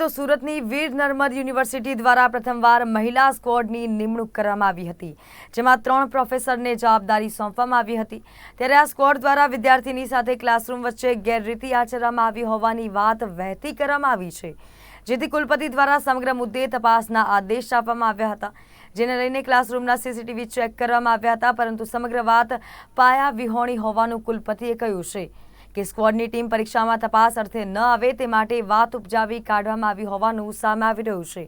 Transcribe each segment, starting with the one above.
તો સુરતની વીર નર્મદ યુનિવર્સિટી દ્વારા પ્રથમવાર મહિલા સ્કોડની નિમણૂક કરવામાં આવી હતી, જેમાં ત્રણ પ્રોફેસરને જવાબદારી સોંપવામાં આવી હતી. ત્યારે આ સ્કોડ દ્વારા વિદ્યાર્થીની સાથે ક્લાસરૂમ વચ્ચે ગેરરીતિ આચરવામાં આવી હોવાની વાત વહેતી કરવામાં આવી છે, જેથી કુલપતિ દ્વારા સમગ્ર મુદ્દે તપાસના આદેશ આપવામાં આવ્યા હતા. જેને લઈને ક્લાસરૂમના સીસીટીવી ચેક કરવામાં આવ્યા હતા, પરંતુ સમગ્ર વાત પાયા વિહોણી હોવાનું કુલપતિએ કહ્યું છે. કે સ્કવોડની ટીમ પરીક્ષામાં તપાસ અર્થે ન આવે તે માટે વાત ઉપજાવી કાઢવામાં આવી હોવાનું સામે આવી રહ્યું છે.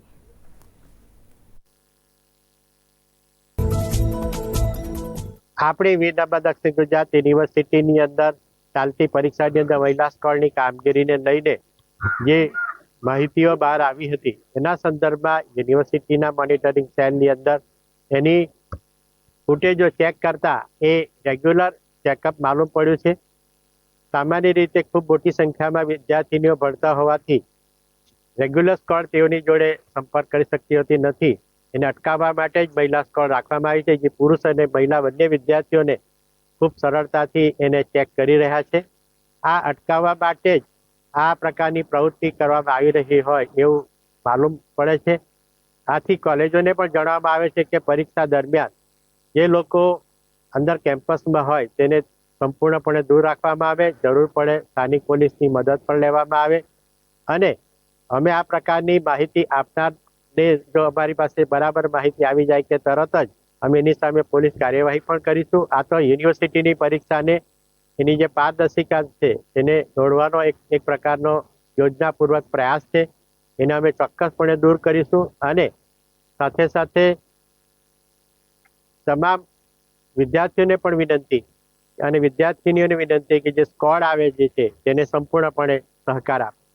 આપણી વીરનાબા દક્ષિણ ગુજરાત યુનિવર્સિટીની અંદર ચાલતી પરીક્ષાની અંદર મહિલા સ્કોલની કામગીરીને લઈને જે માહિતીઓ બહાર આવી હતી, એના સંદર્ભમાં યુનિવર્સિટીના મોનિટરિંગ સેલની અંદર એની ફૂટેજો ચેક કરતા એ રેગ્યુલર ચેકઅપ માલુમ પડ્યું છે. સામાન્ય રીતે ખૂબ મોટી સંખ્યામાં વિદ્યાર્થીનીઓ ભણતા હોવાથી રેગ્યુલર સ્કોડ તેઓની જોડે સંપર્ક કરી શકતી હોતી નથી. એને અટકાવવા માટે જ મહિલા સ્કોડ રાખવામાં આવી છે, જે પુરુષ અને મહિલા બંને વિદ્યાર્થીઓને ખૂબ સરળતાથી એને ચેક કરી રહ્યા છે. આ અટકાવવા માટે જ આ પ્રકારની પ્રવૃત્તિ કરવામાં આવી રહી હોય એવું માલુમ પડે છે. આથી કોલેજોને પણ જણાવવામાં આવે છે કે પરીક્ષા દરમિયાન જે લોકો અંદર કેમ્પસમાં હોય તેને સંપૂર્ણપણે દૂર રાખવામાં આવે, જરૂર પડે સ્થાનિક પોલીસની મદદ પણ લેવામાં આવે. અને અમે આ પ્રકારની માહિતી આપનારને જો અમારી પાસે બરાબર માહિતી આવી જાય કે તરત જ અમે એની સામે પોલીસ કાર્યવાહી પણ કરીશું. આ તો યુનિવર્સિટીની પરીક્ષાને એની જે પારદર્શિકા છે એને દોડવાનો એક એક પ્રકારનો યોજનાપૂર્વક પ્રયાસ છે. એને અમે ચોક્કસપણે દૂર કરીશું અને સાથે સાથે તમામ વિદ્યાર્થીઓને પણ વિનંતી અને વિદ્યાર્થીનીઓને વિનંતી કે જે સ્કોડ આવે જે છે તેને સંપૂર્ણપણે સહકાર આપે.